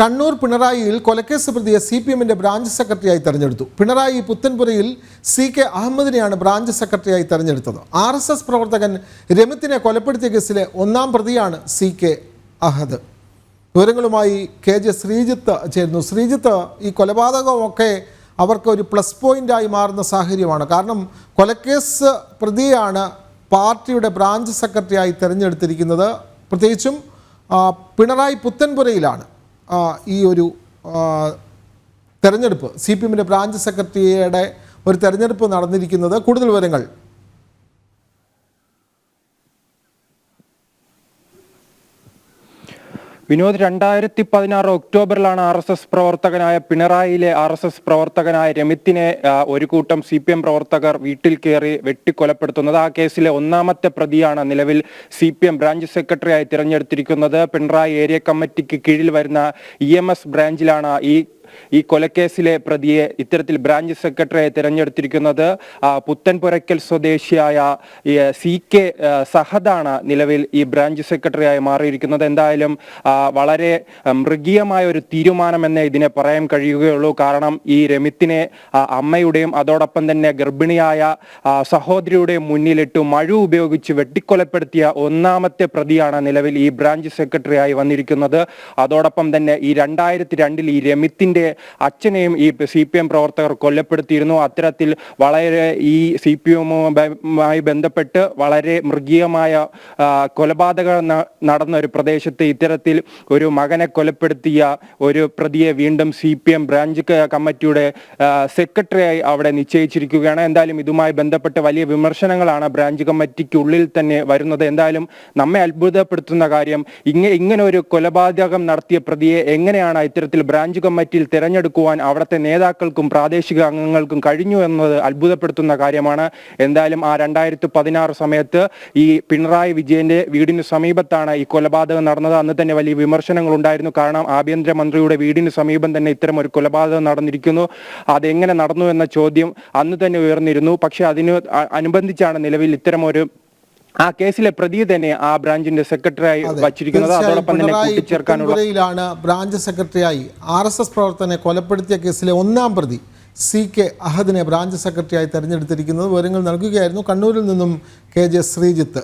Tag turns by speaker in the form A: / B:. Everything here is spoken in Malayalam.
A: കണ്ണൂർ പിണറായിയിൽ കൊലക്കേസ് പ്രതിയെ സി പി എമ്മിന്റെ ബ്രാഞ്ച് സെക്രട്ടറിയായി തെരഞ്ഞെടുത്തു. പിണറായി പുത്തൻപുരയിൽ സി കെ അഹമ്മദിനെയാണ് ബ്രാഞ്ച് സെക്രട്ടറിയായി തെരഞ്ഞെടുത്തത്. ആർ എസ് എസ് പ്രവർത്തകൻ രമിത്തിനെ കൊലപ്പെടുത്തിയ കേസിലെ ഒന്നാം പ്രതിയാണ് സി കെ അഹദ് വിവരങ്ങളുമായി കെ ജെ ശ്രീജിത്ത് ചേരുന്നു. ശ്രീജിത്ത് ഈ കൊലപാതകമൊക്കെ അവർക്ക് ഒരു പ്ലസ് പോയിന്റായി മാറുന്ന സാഹചര്യമാണ്. കാരണം കൊലക്കേസ് പ്രതിയാണ് പാർട്ടിയുടെ ബ്രാഞ്ച് സെക്രട്ടറിയായി തിരഞ്ഞെടുത്തിരിക്കുന്നത്. പ്രത്യേകിച്ചും പിണറായി പുത്തൻപുരയിലാണ്. ഈ ഒരു തെരഞ്ഞെടുപ്പ് സി പി എമ്മിന്റെ ബ്രാഞ്ച് സെക്രട്ടറിയുടെ ഒരു തെരഞ്ഞെടുപ്പ് നടന്നിരിക്കുന്നത്. കൂടുതൽ വിവരങ്ങൾ
B: വിനോദ് രണ്ടായിരത്തി പതിനാറ് ഒക്ടോബറിലാണ് ആർ എസ് എസ് പ്രവർത്തകനായ പിണറായിയിലെ ആർ എസ് എസ് പ്രവർത്തകനായ രമിത്തിനെ ഒരു കൂട്ടം സി പി എം പ്രവർത്തകർ വീട്ടിൽ കയറി വെട്ടിക്കൊലപ്പെടുത്തുന്നത്. ആ കേസിലെ ഒന്നാമത്തെ പ്രതിയാണ് നിലവിൽ സി പി എം ബ്രാഞ്ച് സെക്രട്ടറിയായി തിരഞ്ഞെടുത്തിരിക്കുന്നത്. പിണറായി ഏരിയ കമ്മിറ്റിക്ക് കീഴിൽ വരുന്ന ഇ എം എസ് ബ്രാഞ്ചിലാണ് ഈ ഈ കൊലക്കേസിലെ പ്രതിയെ ഇത്തരത്തിൽ ബ്രാഞ്ച് സെക്രട്ടറിയെ തിരഞ്ഞെടുത്തിരിക്കുന്നത് പുത്തൻപുരയ്ക്കൽ സ്വദേശിയായ സി കെ സഹദാണ് നിലവിൽ ഈ ബ്രാഞ്ച് സെക്രട്ടറിയായി മാറിയിരിക്കുന്നത്. എന്തായാലും വളരെ മൃഗീയമായ ഒരു തീരുമാനമെന്നേ ഇതിനെ പറയാൻ കഴിയുകയുള്ളൂ. കാരണം ഈ രമിത്തിനെ അമ്മയുടെയും അതോടൊപ്പം തന്നെ ഗർഭിണിയായ സഹോദരിയുടെയും മുന്നിലിട്ട് മഴു ഉപയോഗിച്ച് വെട്ടിക്കൊലപ്പെടുത്തിയ ഒന്നാമത്തെ പ്രതിയാണ് നിലവിൽ ഈ ബ്രാഞ്ച് സെക്രട്ടറിയായി വന്നിരിക്കുന്നത്. അതോടൊപ്പം തന്നെ ഈ രണ്ടായിരത്തി രണ്ടിൽ ഈ അച്ഛനെയും ഈ സി പി എം പ്രവർത്തകർ കൊല്ലപ്പെടുത്തിയിരുന്നു അത്തരത്തിൽ വളരെ ഈ സി പി എമ്മുമായി ബന്ധപ്പെട്ട് വളരെ മൃഗീയമായ കൊലപാതക നടന്ന ഒരു പ്രദേശത്ത് ഇത്തരത്തിൽ ഒരു മകനെ കൊലപ്പെടുത്തിയ ഒരു പ്രതിയെ വീണ്ടും സി പി എം ബ്രാഞ്ച് കമ്മിറ്റിയുടെ സെക്രട്ടറിയായി അവിടെ നിശ്ചയിച്ചിരിക്കുകയാണ്. എന്തായാലും ഇതുമായി ബന്ധപ്പെട്ട് വലിയ വിമർശനങ്ങളാണ് ബ്രാഞ്ച് കമ്മിറ്റിക്കുള്ളിൽ തന്നെ വരുന്നത്. എന്തായാലും നമ്മെ അത്ഭുതപ്പെടുത്തുന്ന കാര്യം ഇങ്ങനെ ഇങ്ങനെ ഒരു കൊലപാതകം നടത്തിയ പ്രതിയെ എങ്ങനെയാണ് ഇത്തരത്തിൽ ബ്രാഞ്ച് കമ്മിറ്റിയിൽ തിരഞ്ഞെടുക്കുവാൻ അവിടുത്തെ നേതാക്കൾക്കും പ്രാദേശിക അംഗങ്ങൾക്കും കഴിഞ്ഞു എന്നത് അത്ഭുതപ്പെടുത്തുന്ന കാര്യമാണ്. എന്തായാലും ആ രണ്ടായിരത്തി പതിനാറ് സമയത്ത് ഈ പിണറായി വിജയന്റെ വീടിന് സമീപത്താണ് ഈ കൊലപാതകം നടന്നത്. അന്ന് തന്നെ വലിയ വിമർശനങ്ങൾ ഉണ്ടായിരുന്നു. കാരണം ആഭ്യന്തരമന്ത്രിയുടെ വീടിന് സമീപം തന്നെ ഇത്തരം ഒരു കൊലപാതകം നടന്നിരിക്കുന്നു. അതെങ്ങനെ നടന്നു എന്ന ചോദ്യം അന്ന് തന്നെ ഉയർന്നിരുന്നു. പക്ഷെ അതിന് അനുബന്ധിച്ചാണ് നിലവിൽ ഇത്തരം ഒരു ആ കേസിലെ പ്രതി തന്നെ ആ ബ്രാഞ്ചിന്റെ സെക്രട്ടറിയായി
A: ആയി
B: വച്ചിരിക്കുന്നത്. അതോടൊപ്പം തന്നെ കൂട്ടിച്ചേർക്കാനുള്ള
A: ബ്രാഞ്ച് സെക്രട്ടറിയായി ആർ എസ് എസ് പ്രവർത്തനെ കൊലപ്പെടുത്തിയ കേസിലെ ഒന്നാം പ്രതി സി കെ അഹദിനെ ബ്രാഞ്ച് സെക്രട്ടറിയായി തെരഞ്ഞെടുത്തിരിക്കുന്നത് വിവരങ്ങൾ നൽകുകയായിരുന്നു. കണ്ണൂരിൽ നിന്നും കെ ജെ ശ്രീജിത്ത്.